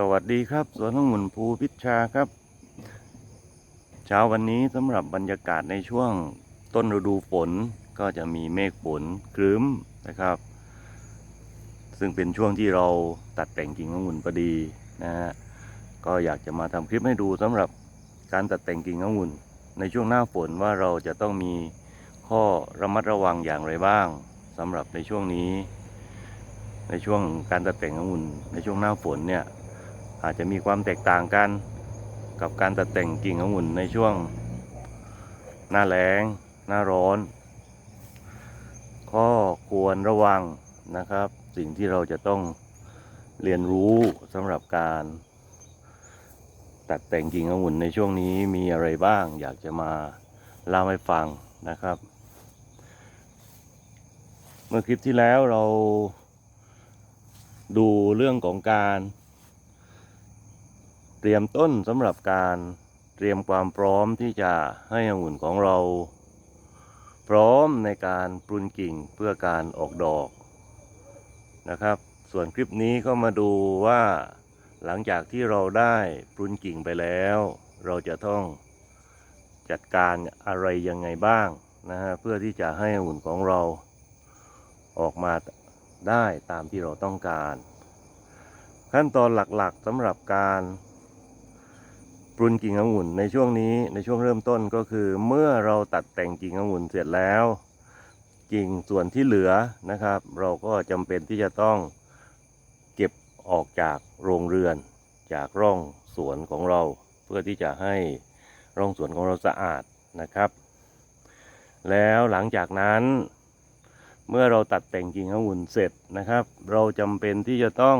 สวัสดีครับ สวนองุ่นภูพิชชาครับ เช้าวันนี้สำหรับบรรยากาศในช่วงต้นฤดูฝนก็จะมีเมฆฝนครึ้มนะครับ ซึ่งเป็นช่วงที่เราตัดแต่งกิ่งองุ่นพอดีนะฮะก็อยากจะมาทำคลิปให้ดูสำหรับการตัดแต่งกิ่งองุ่น ในช่วงหน้าฝนว่าเราจะต้องมีข้อระมัดระวังอย่างไรบ้างสำหรับในช่วงนี้ ในช่วงการตัดแต่งองุ่น ในช่วงหน้าฝนเนี่ย อาจจะมีความแตกต่างกันกับการตัดแต่งกิ่งองุ่นในช่วง หน้าแล้ง หน้าร้อน ข้อควรระวังนะครับ สิ่งที่เราจะต้องเรียนรู้สำหรับการ ตัดแต่งกิ่งองุ่นในช่วงนี้มีอะไรบ้าง อยากจะมาเล่าให้ฟังนะครับ เมื่อคลิปที่แล้วเราดูเรื่องของการ เตรียมต้นสำหรับการเตรียมความพร้อมที่จะให้องุ่นของเรา พร้อมในการปรุนกิ่งเพื่อการออกดอกนะครับ ส่วนคลิปนี้ก็มาดูว่า หลังจากที่เราได้ปรุนกิ่งไปแล้ว เราจะต้องจัดการอะไรยังไงบ้างนะฮะเพื่อที่จะให้องุ่นของเราออกมาได้ตามที่เราต้องการ ขั้นตอนหลักๆสำหรับการ ปรุนกิ่งองุ่นในช่วงนี้ในช่วงเริ่มต้นก็คือเมื่อเราตัดแต่งกิ่งองุ่นเสร็จแล้วกิ่งส่วนที่เหลือนะครับ เราก็จำเป็นที่จะต้องเก็บออกจากโรงเรือน จากร่องสวนของเรา เพื่อที่จะให้ร่องสวนของเราสะอาดนะครับ แล้วหลังจากนั้น เมื่อเราตัดแต่งกิ่งองุ่นเสร็จนะครับ เราจำเป็นที่จะต้อง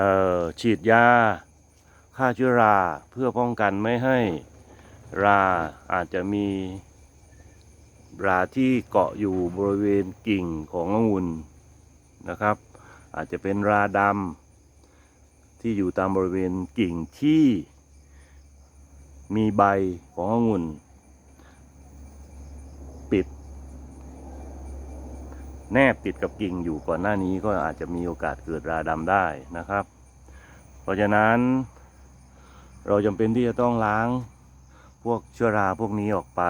ออฉีดยา ฆ่าเชื้อราเพื่อป้องกันไม่ให้ราอาจจะมีราที่เกาะอยู่บริเวณกิ่งขององุ่นนะครับ อาจจะเป็นราดำที่อยู่ตามบริเวณกิ่งที่มีใบขององุ่น ปิด แนบติดกับกิ่งอยู่ก่อนหน้านี้ก็อาจจะมีโอกาสเกิดราดำได้นะครับ เพราะฉะนั้น เราจำเป็นที่จะต้องล้างพวกเชื้อราพวกนี้ออกไป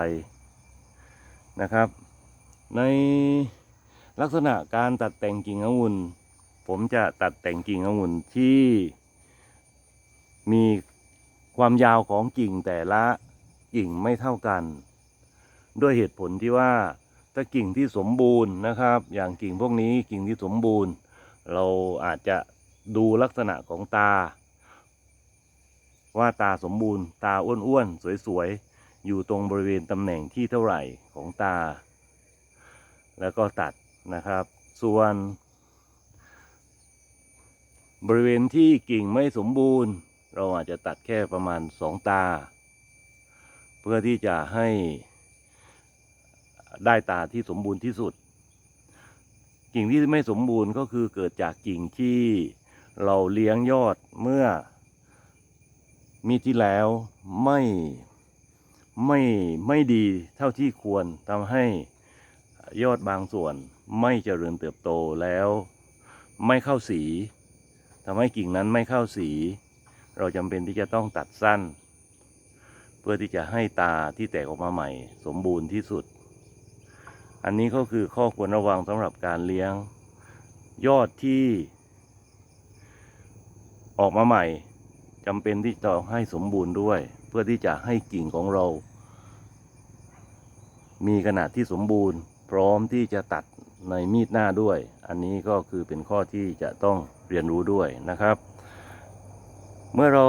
นะครับ ในลักษณะการตัดแต่งกิ่งองุ่น ผมจะตัดแต่งกิ่งองุ่นที่มีความยาวของกิ่งแต่ละกิ่งไม่เท่ากัน ด้วยเหตุผลที่ว่าถ้ากิ่งที่สมบูรณ์นะครับ อย่างกิ่งพวกนี้กิ่งที่สมบูรณ์ เราอาจจะดูลักษณะของตา ว่าตาสมบูรณ์ ตาอ้วนๆ สวยๆ อยู่ตรงบริเวณตำแหน่งที่เท่าไหร่ของตา แล้วก็ตัดนะครับ ส่วน บริเวณที่กิ่งไม่สมบูรณ์ เราอาจจะตัดแค่ประมาณสองตา เพื่อที่จะให้ได้ตาที่สมบูรณ์ที่สุด กิ่งที่ไม่สมบูรณ์ก็คือเกิดจากกิ่งที่เราเลี้ยงยอดเมื่อ มีที่แล้วไม่ไม่ไม่ดีเท่าที่ควรทำให้ยอดบางส่วนไม่เจริญเติบโตแล้ว ไม่เข้าสีทำให้กิ่งนั้นไม่เข้าสี เราจำเป็นที่จะต้องตัดสั้น เพื่อที่จะให้ตาที่แตกออกมาใหม่ สมบูรณ์ที่สุด อันนี้ก็คือข้อควรระวังสำหรับการเลี้ยง ยอดที่ ออกมาใหม่ จำเป็นที่จะให้สมบูรณ์ด้วย เพื่อที่จะให้กิ่งของเรา มีขนาดที่สมบูรณ์ พร้อมที่จะตัดในมีดหน้าด้วย อันนี้ก็คือเป็นข้อที่จะต้องเรียนรู้ด้วยนะครับ เมื่อเรา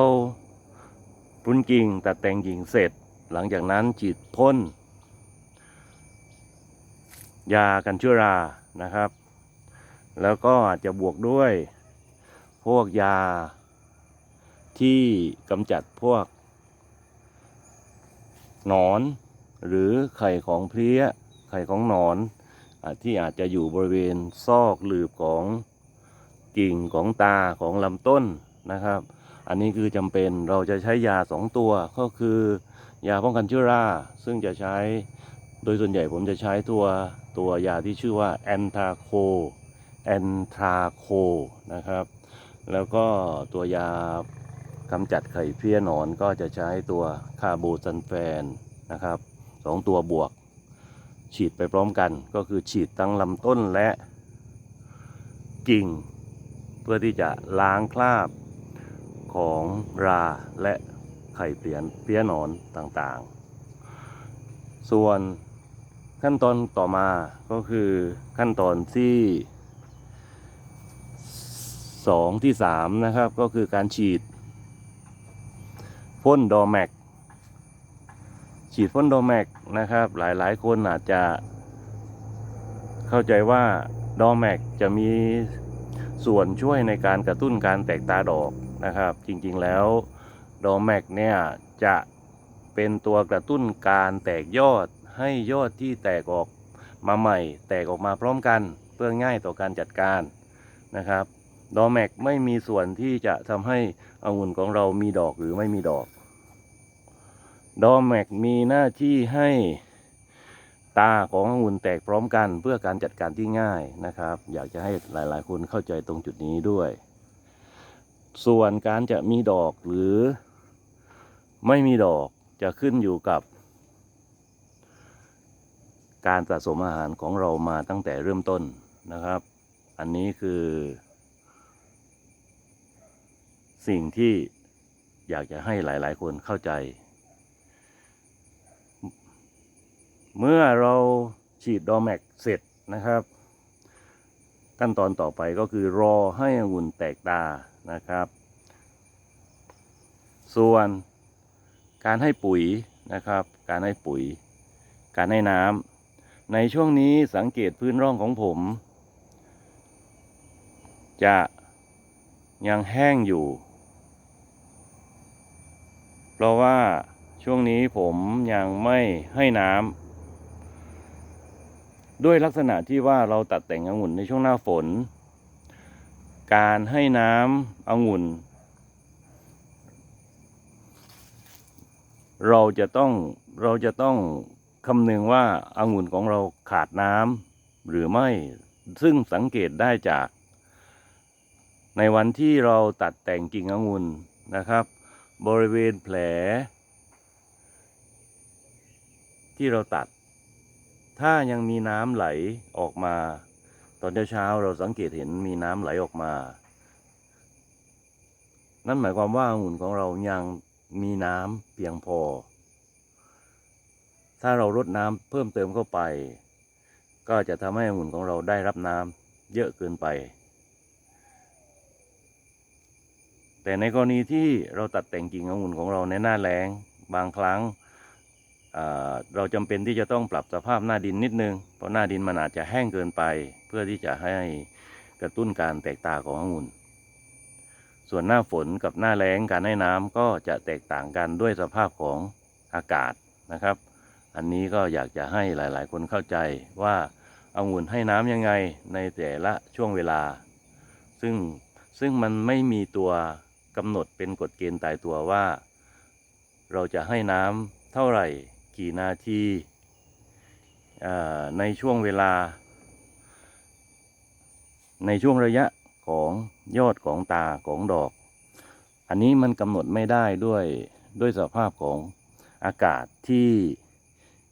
ปรุนกิ่งตัดแต่งกิ่งเสร็จ หลังจากนั้นฉีดพ่นยากันเชื้อรานะครับ แล้วก็อาจจะบวกด้วย พวกยา ที่กำจัดพวกหนอน หรือไข่ของเพลี้ย ไข่ของหนอนอที่อาจจะอยู่บริเวณซอกหลืบของกิ่งของตาของลำต้นนะครับ อันนี้คือจำเป็นเราจะใช้ยาสองตัวก็คือยาป้องกันเชื้อรา ซึ่งจะใช้โดยส่วนใหญ่ผมจะใช้ตัวตัวยาที่ชื่อว่าแอนทาโคแอนทราโคนะครับ แล้วก็ตัวยา กำจัดไข่เพี้ยนอนก็จะใช้ตัวคาร์โบซันแฟนนะครับสองตัวบวก ฉีดไปพร้อมกัน ก็คือฉีดทั้งลำต้นและกิ่ง เพื่อที่จะล้างคราบของราและไข่เปลี่ยนเพี้ยนอนต่างๆ ส่วนขั้นตอนต่อมาก็คือขั้นตอนที่สองที่สามนะครับก็คือการฉีด พ่นดอแม็ก ฉีดพ่นโดแมกนะครับ หลายๆ คนอาจจะ เข้าใจว่าดอแมกจะมีส่วนช่วยในการกระตุ้นการแตกตาดอกนะครับ จริงๆแล้วดอแมกเนี่ยจะเป็นตัวกระตุ้นการแตกยอดให้ยอดที่แตกออกมาใหม่ แตกออกมาพร้อมกันเพื่อง่ายต่อการจัดการนะครับดอแมกไม่มีส่วนที่จะทำให้องุ่นของเรามีดอกหรือไม่มีดอก ดอมแม็กมีหน้าที่ให้ตาขององุ่นแตกพร้อมกันเพื่อการจัดการที่ง่ายนะครับ อยากจะให้หลาย ๆ คนเข้าใจตรงจุดนี้ด้วย ส่วนการจะมีดอกหรือไม่มีดอกจะขึ้นอยู่กับ การสะสมอาหารของเรามาตั้งแต่เริ่มต้นนะครับ อันนี้คือ สิ่งที่อยากจะให้หลาย ๆ คนเข้าใจ เมื่อเราฉีดดอแม็กเสร็จนะครับ ขั้นตอนต่อไปก็คือรอให้องุ่นแตกตานะครับ ส่วนการให้ปุ๋ยนะครับ การให้ปุ๋ย การให้น้ำในช่วงนี้สังเกตพื้นร่องของผม จะยังแห้งอยู่ เพราะว่าช่วงนี้ผมยังไม่ให้น้ำ ด้วยลักษณะที่ว่าเราตัดแต่งองุ่นในช่วงหน้าฝน การให้น้ำองุ่น เราจะต้องเราจะต้องคำนึงว่าอางุ่นของเราขาดน้ำหรือไม่ ซึ่งสังเกตได้จาก ในวันที่เราตัดแต่งกิ่งองุ่นนะครับ บริเวณแผล ที่เราตัด ถ้ายังมีน้ำไหลออกมา ตอนเช้าเราสังเกตเห็นมีน้ำไหลออกมา นั่นหมายความว่าองุ่นของเรายังมีน้ำเพียงพอ ถ้าเราลดน้ำเพิ่มเติมเข้าไป ก็จะทำให้องุ่นของเราได้รับน้ำเยอะเกินไป แต่ในกรณีที่เราตัดแต่งกิ่งองุ่นของเราในหน้าแล้งบางครั้ง เราจำเป็นที่จะต้องปรับสภาพหน้าดินนิดนึง เพราะหน้าดินมันอาจจะแห้งเกินไป เพื่อที่จะให้กระตุ้นการแตกตาขององุ่น ส่วนหน้าฝนกับหน้าแล้งการให้น้ำก็จะแตกต่างกันด้วยสภาพของอากาศนะครับ อันนี้ก็อยากจะให้หลายๆ คนเข้าใจว่าองุ่นให้น้ำยังไงในแต่ละช่วงเวลา ซึ่งซึ่งมันไม่มีตัวกำหนดเป็นกฎเกณฑ์ตายตัวว่า เราจะให้น้ำเท่าไหร่ กี่นาทีในช่วงเวลา ในช่วงระยะของยอดของตาของดอก อันนี้มันกำหนดไม่ได้ด้วยด้วยสภาพของอากาศที่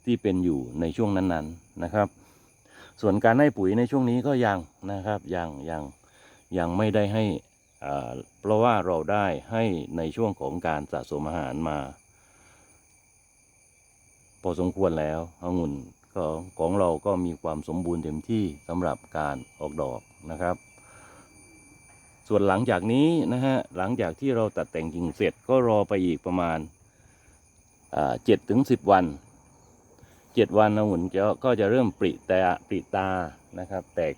ที่เป็นอยู่ในช่วงนั้นๆนะครับ ส่วนการให้ปุ๋ยในช่วงนี้ก็ยังนะครับยังยังยังไม่ได้ให้อ่าเพราะว่าเราได้ให้ในช่วงของการสะสมอาหารมา พอสมควรแล้วองุ่นของของเราก็มีความสมบูรณ์เต็มที่สำหรับการออกดอกนะครับ ส่วนหลังจากนี้นะฮะหลังจากที่เราตัดแต่งกิ่งเสร็จก็รอไปอีกประมาณเจ็ดถึงสิบวันเจ็ดวันองุ่นจะก็จะเริ่มปริตาปริตานะครับ แตก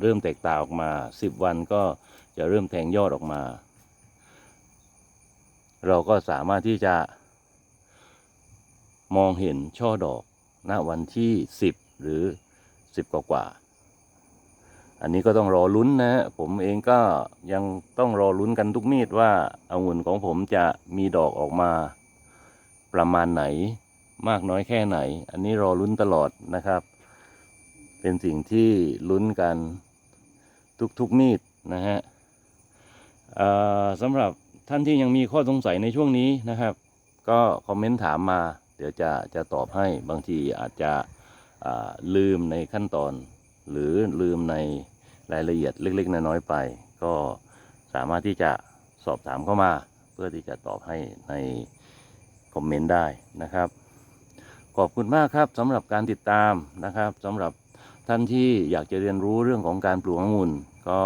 เริ่มแตกตาออกมาสิบวันก็จะเริ่มแทงยอดออกมา เราก็สามารถที่จะ มองเห็นช่อดอกณวันที่สิบหรือสิบกว่า อันนี้ก็ต้องรอลุ้นนะฮะผมเองก็ยังต้องรอลุ้นกันทุกมีดว่าอางุ่นของผมจะมีดอกออกมาประมาณไหนมากน้อยแค่ไหน อันนี้รอลุ้นตลอดนะครับ เป็นสิ่งที่ลุ้นกันทุกๆมีดนะฮะเอ่อสำหรับท่านที่ยังมีข้อสงสัยในช่วงนี้นะครับ ก็คอมเมนต์ถามมา เดี๋ยวจะจะตอบให้บางทีอาจจะลืมในขั้นตอน หรือลืมในรายละเอียดเล็ก ๆ น้อยๆไป ก็สามารถที่จะสอบถามเข้ามา เพื่อที่จะตอบให้ในคอมเมนต์ได้นะครับ ขอบคุณมากครับสำหรับการติดตามนะครับสำหรับท่านที่อยากจะเรียนรู้เรื่องของการปลูกองุ่นก็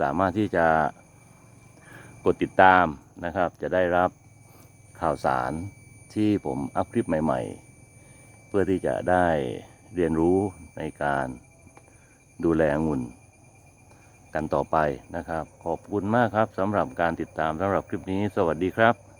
สามารถที่จะกดติดตามนะครับ จะได้รับข่าวสาร ที่ผมอัพคลิปใหม่ ๆ เพื่อที่จะได้เรียนรู้ในการดูแลองุ่นกันต่อไปนะครับ ขอบคุณมากครับสำหรับการติดตามสำหรับคลิปนี้ สวัสดีครับ